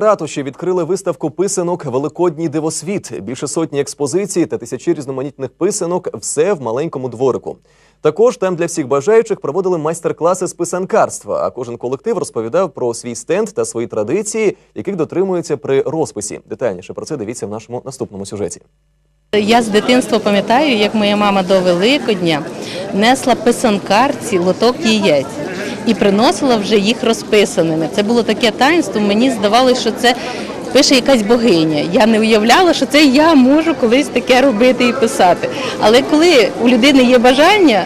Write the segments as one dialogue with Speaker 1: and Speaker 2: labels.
Speaker 1: ратуші відкрили виставку писанок Великодній дивосвіт. Більше сотні експозицій та тисячі різноманітних писанок. Все в маленькому дворику. Також там для всіх бажаючих проводили майстер-класи з писанкарства. А кожен колектив розповідав про свій стенд та свої традиції, яких дотримуються при розписі. Детальніше про це дивіться в нашому наступному сюжеті.
Speaker 2: Я з дитинства пам'ятаю, як моя мама до Великодня несла писанкарці лоток яєць і приносила вже їх розписаними. Це було таке таїнство. Мені здавалося, що це пише якась богиня. Я не уявляла, що це я можу колись таке робити і писати. Але коли у людини є бажання,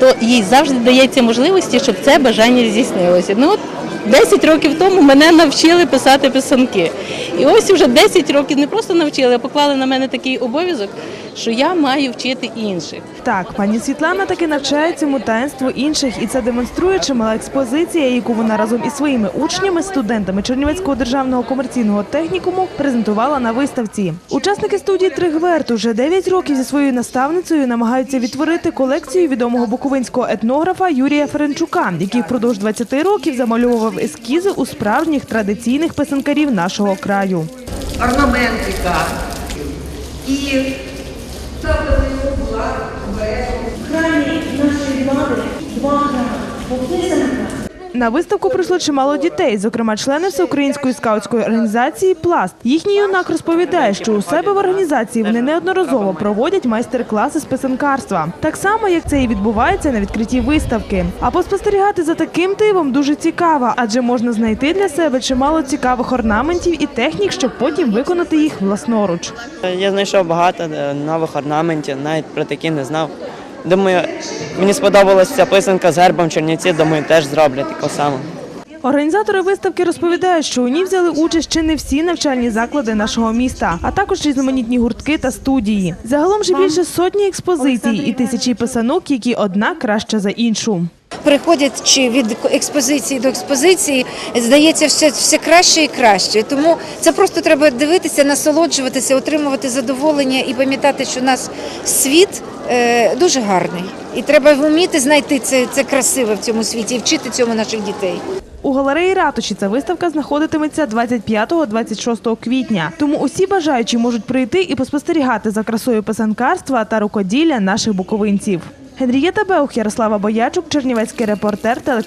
Speaker 2: то їй завжди дається можливості, щоб це бажання здійснилося. Ну от 10 років тому мене навчили писати писанки. І ось вже 10 років не просто навчили, а поклали на мене такий обов'язок, що я маю вчити інших.
Speaker 3: Так, пані Світлана таки навчає цьому таїнству інших, і це демонструє чимала експозиція, яку вона разом із своїми учнями, студентами Чернівецького державного комерційного технікуму презентувала на виставці. Учасники студії Тригверт уже 9 років зі своєю наставницею намагаються відтворити колекцію відомого буковинського етнографа Юрія Ференчука, який впродовж 20 років замальовував ескізи у справжніх традиційних писанкарів нашого краю.
Speaker 4: орнаментика. І була.
Speaker 5: В храмі нашої влади два. Пописанка
Speaker 3: На виставку прийшло чимало дітей, зокрема члени всеукраїнської скаутської організації Пласт. Їхній юнак розповідає, що у себе в організації вони неодноразово проводять майстер-класи з писанкарства, так само як це і відбувається на відкритті виставки. А поспостерігати за таким дивом дуже цікаво, адже можна знайти для себе чимало цікавих орнаментів і технік, щоб потім виконати їх власноруч.
Speaker 6: Я знайшов багато е, нових орнаментів, навіть про такі не знав. Думаю, мені сподобалася ця писанка з гербом Чернівці, думаю, теж зроблять таку саму.
Speaker 3: Організатори виставки розповідають, що у ній взяли участь чи не всі навчальні заклади нашого міста, а також різноманітні гуртки та студії. Загалом же більше сотні експозицій і тисячі писанок, які одна краща за іншу.
Speaker 7: Приходячи від експозиції до експозиції, здається, все, все краще і краще. Тому це просто треба дивитися, насолоджуватися, отримувати задоволення і пам'ятати, що у нас світ е, дуже гарний. І треба вміти знайти це, це красиве в цьому світі і вчити цьому наших дітей.
Speaker 3: У галереї ратуші ця виставка знаходитиметься 25-26 квітня. Тому усі бажаючі можуть прийти і поспостерігати за красою писанкарства та рукоділля наших буковинців. Генрієта Беух, Ярослава Боячук, Чернівецький репортер, телеканал.